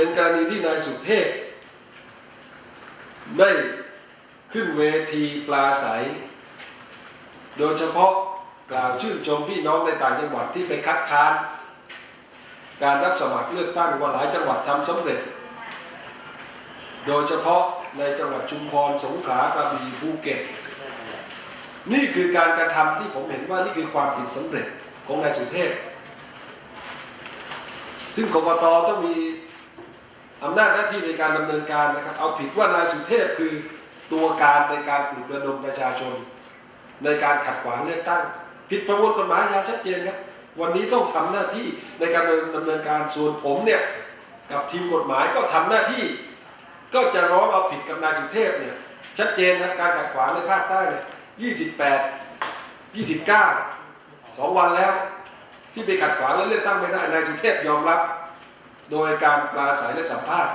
เป็นการณีที่นายสุเทพได้ขึ้นเวทีปลาใส โดยเฉพาะกล่าวชื่นชมพี่น้องในต่างจังหวัดที่ไปคัดค้าน การรับสมัครเลือกตั้งว่าหลายจังหวัดทำสำเร็จ โดยเฉพาะในจังหวัดชุมพรสงขลากระบี่ภูเก็ต นี่คือการกระทำที่ผมเห็นว่านี่คือความผิดสำเร็จของนายสุเทพ ซึ่งกกตต้องมี อำนาจหน้าที่ในการดำเนินการนะครับ เอาผิดว่านายสุเทพคือตัวการในการปลุกระดมประชาชน ในการขัดขวางเลือกตั้ง ผิดประมวลกฎหมายอาชัดเจนครับวันนี้ต้องทำหน้าที่ในการดำเนินการส่วนผมเนี่ยกับทีมกฎหมายก็ทำหน้าที่ ก็จะร้องเอาผิดกับนายสุเทพเนี่ยชัดเจนนะการขัดขวางในภาคใต้เนี่ย28 29สองวันแล้ว ที่ไปขัดขวางและเลือกตั้งไม่ได้นายสุเทพยอมรับ โดยการปราศัยและสัมภาษณ์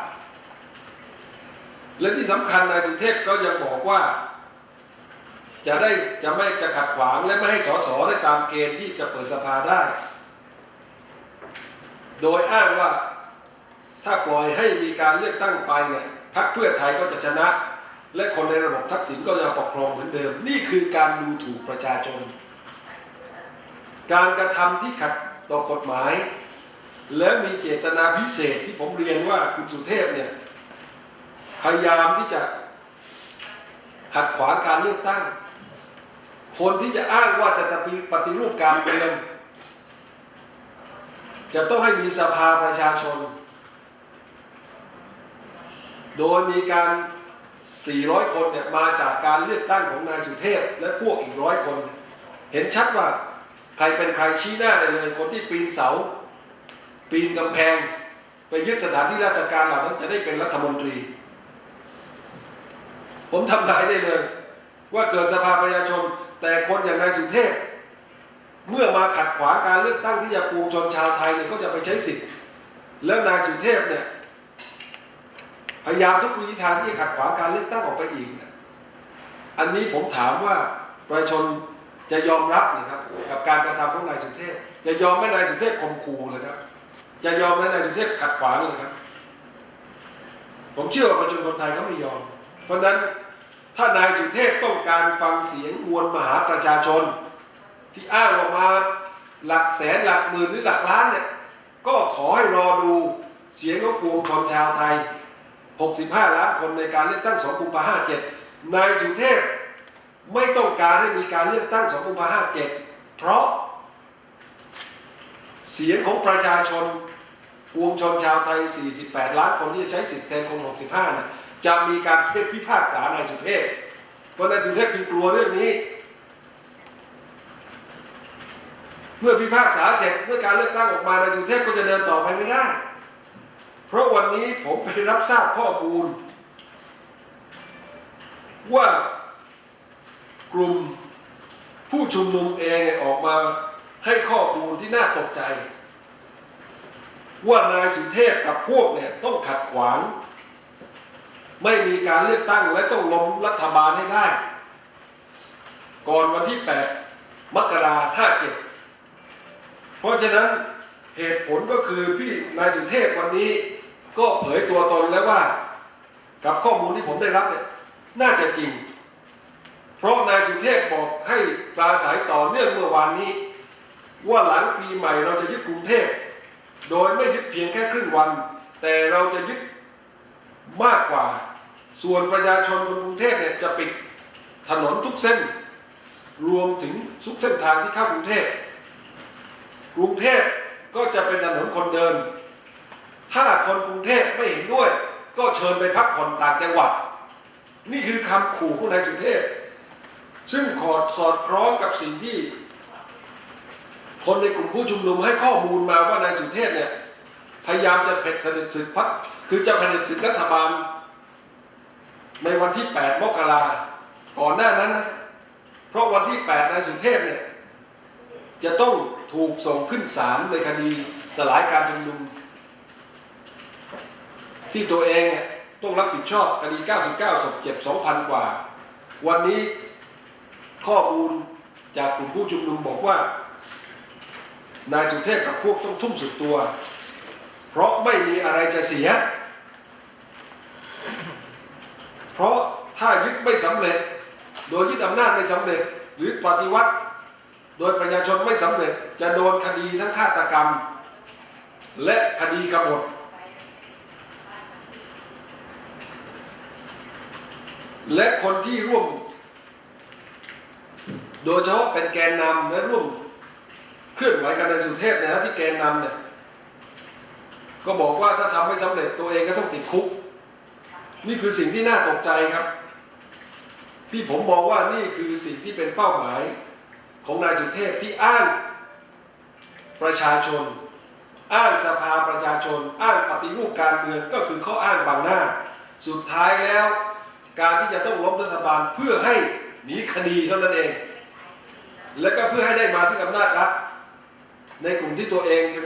และที่สำคัญนายสุเทพก็ยังบอกว่า จะได้จะไม่จะขัดขวางและไม่ให้สสได้ตามเกณฑ์ที่จะเปิดสภาได้ โดยอ้างว่าถ้าปล่อยให้มีการเลือกตั้งไปเนี่ยพรรคเพื่อไทยก็จะชนะ และคนในระบบทักษิณก็จะปกครองเหมือนเดิม นี่คือการดูถูกประชาชน การกระทำที่ขัดต่อกฎหมาย และมีเจตนาพิเศษที่ผมเรียนว่าคุณสุเทพเนี่ยพยายามที่จะขัดขวางการเลือกตั้ง คนที่จะอ้างว่าจะปฏิรูปการเมืองจะต้องให้มีสภาประชาชน โดยมีการ 400 คนเนี่ยมาจากการเลือกตั้งของนายสุเทพ และพวกอีกร้อยคน เห็นชัดว่าใครเป็นใครชี้หน้าได้เลย คนที่ปีนเสา ปีนกำแพง ไปยึดสถานที่ราชการเหล่านั้นจะได้เป็นรัฐมนตรี ผมทำนายได้เลย ว่าเกิดสภาประชาชน แต่คนอย่างนายสุเทพ เมื่อมาขัดขวางการเลือกตั้งที่จะปวงชนชาวไทยเนี่ยก็จะไปใช้สิทธิ์แล้วนายสุเทพเนี่ยพยายามทุกวิธีทางที่จะขัดขวางการเลือกตั้งออกไปอีกเนี่ยอันนี้ผมถามว่าประชาชนจะยอมรับนะครับ กับการกระทำของนายสุเทพ จะยอมให้นายสุเทพข่มขู่เลยครับ จะยอมให้นายสุเทพขัดขวางเลยครับ ผมเชื่อว่าประชาชนคนไทยเขาไม่ยอม เพราะฉะนั้นถ้านายสุเทพต้องการฟังเสียงมวลมหาประชาชน ที่อ้างออกมาหลักแสนหลักหมื่นหรือหลักล้านเนี่ยก็ขอให้รอดูเสียงของปวงชนชาวไทย 65 ล้านคนในการเลือกตั้ง2กุมภาพันธ์57นายสุเทพไม่ต้องการให้มีการเลือกตั้ง2กุมภาพันธ์57เพราะ เสียงของประชาชนปวงชนชาวไทย 48 ล้านคนที่จะใช้สิทธิ์แทนคน 65นะจะมีการเพศพิพากษานายสุเทพเพราะนายสุเทพจึงกลัวเรื่องนี้ เมื่อพิพากษาเสร็จเมื่อการเลือกตั้งออกมานายสุเทพก็จะเดินต่อไปไม่ได้ เพราะวันนี้ผมไปรับทราบข้อมูล ว่ากลุ่มผู้ชุมนุมเองออกมา ให้ข้อมูลที่น่าตกใจ ว่านายสุเทพกับพวกเนี่ยต้องขัดขวาง ไม่มีการเลือกตั้งและต้องล้มรัฐบาลให้ได้ ก่อนวันที่ 8 มกราห้าเจ็ดเพราะฉะนั้นเหตุผลก็คือพี่นายสุเทพวันนี้ก็เผยตัวตนแล้วว่า กับข้อมูลที่ผมได้รับเนี่ยน่าจะจริง เพราะนายสุเทพบอกให้ปราศัยต่อเนื่องเมื่อวานนี้ ว่าหลังปีใหม่เราจะยึดกรุงเทพ โดยไม่ยึดเพียงแค่ครึ่งวัน แต่เราจะยึดมากกว่า ส่วนประชาชนคนกรุงเทพเนี่ยจะปิดถนนทุกเส้น รวมถึงทุกเส้นทางที่เข้ากรุงเทพ กรุงเทพก็จะเป็นถนนคนเดิน ถ้าคนกรุงเทพไม่เห็นด้วย ก็เชิญไปพักผ่อนต่างจังหวัด นี่คือคำขู่ของนายสุเทพซึ่งขอดสอดคล้องกับสิ่งที่ คนในกลุ่มผู้ชุมนุมให้ข้อมูลมาว่านายสุเทพเนี่ยพยายามจะเผ็ดผลิตศึกพักคือจะผลิตศึกรัฐบาล ในวันที่ 8 มกราก่อนหน้านั้น เพราะวันที่ 8 นายสุเทพเนี่ยจะต้องถูกส่งขึ้นศาลในคดีสลายการชุมนุม ที่ตัวเองเนี่ยต้องรับผิดชอบคดี 99ศพเจ็บ 2,000 กว่า วันนี้ข้อมูลจากกลุ่มผู้ชุมนุมบอกว่า นายสุเทพกับพวกต้องทุ่มสุดตัว เพราะไม่มีอะไรจะเสีย เพราะถ้ายึดไม่สำเร็จ โดยยึดอำนาจไม่สำเร็จ หรือปฏิวัติ โดยประชาชนไม่สำเร็จ จะโดนคดีทั้งฆาตกรรม และคดีกบฏและคนที่ร่วม โดยเฉพาะเป็นแกนนำและร่วม เคลื่อนไหวกันในสุเทพในที่แกนนำเนี่ยก็บอกว่าถ้าทำไม่สำเร็จตัวเองก็ต้องติดคุก นี่คือสิ่งที่น่าตกใจครับ ที่ผมมองว่านี่คือสิ่งที่เป็นเป้าหมายของนายสุเทพที่อ้างประชาชน อ้างสภาประชาชน อ้างปฏิรูปการเมืองก็คือข้ออ้างบางหน้า สุดท้ายแล้ว การที่จะต้องล้มรัฐบาลเพื่อให้หนีคดีเท่านั้นเอง และก็เพื่อให้ได้มาซึ่งอำนาจรัฐ ในกลุ่มที่ตัวเองเป็น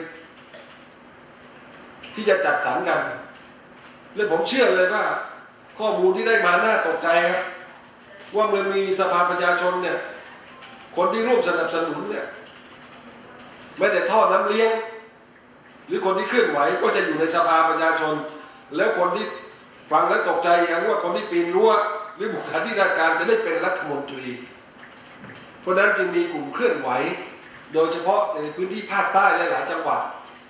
ที่จะจัดสรรกัน และผมเชื่อเลยว่า ข้อมูลที่ได้มาน่าตกใจครับ ว่าเมื่อมีสภาประชาชนเนี่ย คนที่ร่วมสนับสนุนเนี่ยไม่แต่ท่อน้ำเลี้ยง หรือคนที่เคลื่อนไหวก็จะอยู่ในสภาประชาชน แล้วคนที่ฟังแล้วตกใจอย่างว่าคนที่ปีนรั้วหรือบุคคลที่ราชการจะได้เป็นรัฐมนตรี เพราะนั้นจึงมีกลุ่มเคลื่อนไหว โดยเฉพาะในพื้นที่ภาคใต้หลายจังหวัด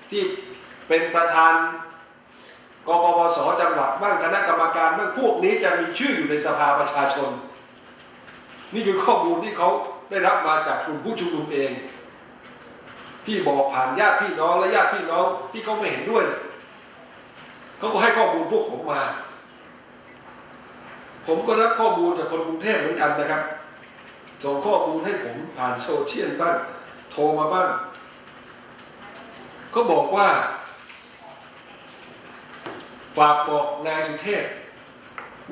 ที่เป็นประธานกปปสจังหวัดบ้างคณะกรรมการบ้างพวกนี้จะมีชื่ออยู่ในสภาประชาชน นี่คือข้อมูลที่เขาได้รับมาจากกลุ่มผู้ชุมนุมเอง ที่บอกผ่านญาติพี่น้องและญาติพี่น้องที่เขาไม่เห็นด้วยเขาก็ให้ข้อมูลพวกผมมา ผมก็รับข้อมูลจากคนกรุงเทพเหมือนกันนะครับส่งข้อมูลให้ผมผ่านโซเชียลบ้าง ทรมาบ้างก็บอกว่าฝากบอกนายสุเทพ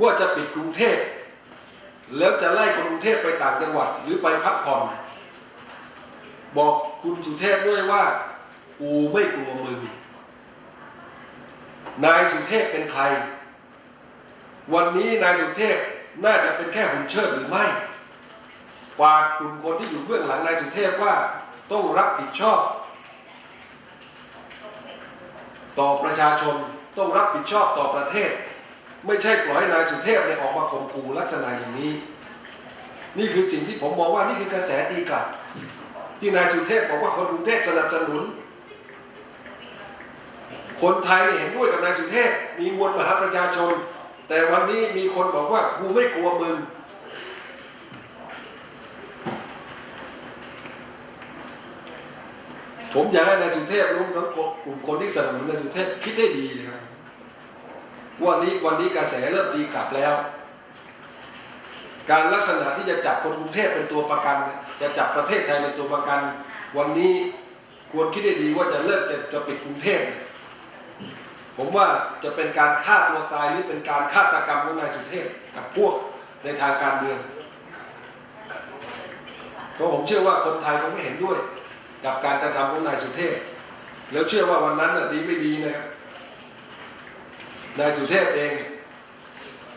ว่าจะปิดกรุงเทพแล้วจะไล่คนกรุงเทพไปต่างจังหวัดหรือไปพักผ่อน บอกคุณสุเทพด้วยว่า กูไม่กลัวมึง นายสุเทพเป็นใคร วันนี้นายสุเทพน่าจะเป็นแค่หุ่นเชิดหรือไม่ ฝากกลุ่มคนที่อยู่เบื้องหลังนายสุเทพว่า ต้องรับผิดชอบ ต่อประชาชนต้องรับผิดชอบต่อประเทศ ไม่ใช่ปล่อยนายสุเทพเนี่ยออกมาข่มขู่ลักษณะอย่างนี้ นี่คือสิ่งที่ผมมองว่านี่คือกระแสตีกลับ ที่นายสุเทพบอกว่าคนกรุงเทพสนับสนุน คนไทยเนี่ยเห็นด้วยกับนายสุเทพมีมวลมหาประชาชน แต่วันนี้มีคนบอกว่ากูไม่กลัวมึง ผมอยากให้นายสุเทพรู้ทั้งกลุ่มคนที่สนับสนุนนายสุเทพคิดให้ดีนะครับวันนี้วันนี้กระแสเริ่มตีกลับแล้ว การลักษณะที่จะจับคนกรุงเทพเป็นตัวประกัน จะจับประเทศไทยเป็นตัวประกัน วันนี้ควรคิดให้ดีว่าจะเลิกจะจะปิดกรุงเทพผมว่าจะเป็นการฆ่าตัวตายหรือเป็นการฆาตกรรมของนายสุเทพกับพวกในทางการเมืองเพราะผมเชื่อว่าคนไทยเขาไม่เห็นด้วย กับการกระทำของนายสุเทพ แล้วเชื่อว่าวันนั้นน่ะดีไม่ดีนะครับนายสุเทพเอง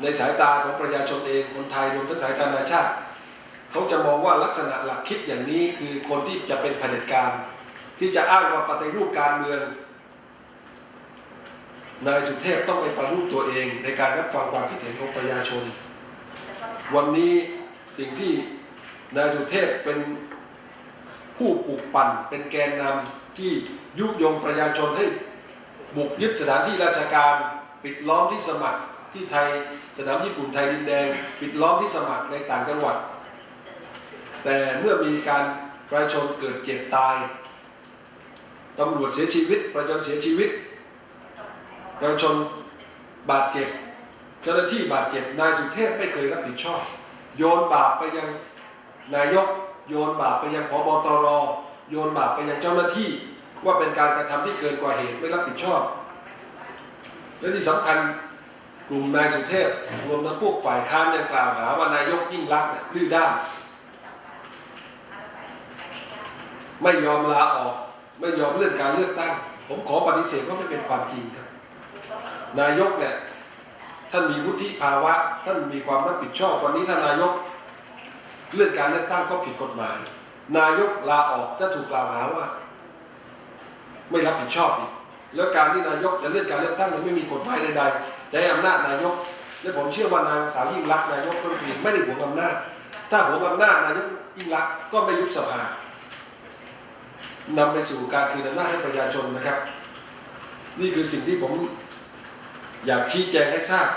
ในสายตาของประชาชนเองคนไทยรวมทั้งสายตานานาชาติเขาจะมองว่าลักษณะหลักคิดอย่างนี้คือคนที่จะเป็นเผด็จการที่จะอ้างว่าปฏิรูปการเมืองนายสุเทพต้องไปประรูปตัวเองในการรับฟังความคิดเห็นของประชาชน วันนี้สิ่งที่นายสุเทพเป็น ผู้ปลุกปั่นเป็นแกนนำที่ยุยงประชาชนให้บุกยึดสถานที่ราชการ ปิดล้อมที่สมัครที่ไทยสนามญี่ปุ่นไทยดินแดง ปิดล้อมที่สมัครในต่างจังหวัด แต่เมื่อมีการประชาชนเกิดเจ็บตายตำรวจเสียชีวิต ประชาชนเสียชีวิต ประชาชนบาดเจ็บ เจ้าหน้าที่บาดเจ็บนายสุเทพไม่เคยรับผิดชอบ โยนบาปไปยังนายก โยนบาปไปยังพบตรโยนบาปไปยังเจ้าหน้าที่ ว่าเป็นการกระทำที่เกินกว่าเหตุไม่รับผิดชอบ และที่สำคัญกลุ่มนายสุเทพรวมทั้งพวกฝ่ายค้านยังกล่าวหาว่านายกยิ่งรักเนี่ยดื้อด้านไม่ยอมลาออก ไม่ยอมเลื่อนการเลือกตั้ง ผมขอปฏิเสธว่าไม่เป็นความจริงครับ นายกเนี่ยท่านมีวุฒิภาวะ ท่านมีความรับผิดชอบวันนี้ท่านนายก เลื่อนการเลือกตั้งก็ผิดกฎหมาย นายกลาออกก็ถูกกล่าวหาว่า ไม่รับผิดชอบอีกแล้วการที่นายกจะเลื่อนการเลือกตั้งเนี่ยไม่มีกฎหมายใดๆให้อำนาจนายก และผมเชื่อว่านางสาวยิ่งรักษ์นายกรัฐมนตรีไม่ได้หวงอำนาจ ถ้าหวงอำนาจนายกยิ่งรักก็ไม่ยุบสภานำไปสู่การคืนอำนาจให้ประชาชนนะครับ นี่คือสิ่งที่ผมอยากชี้แจงให้ทราบ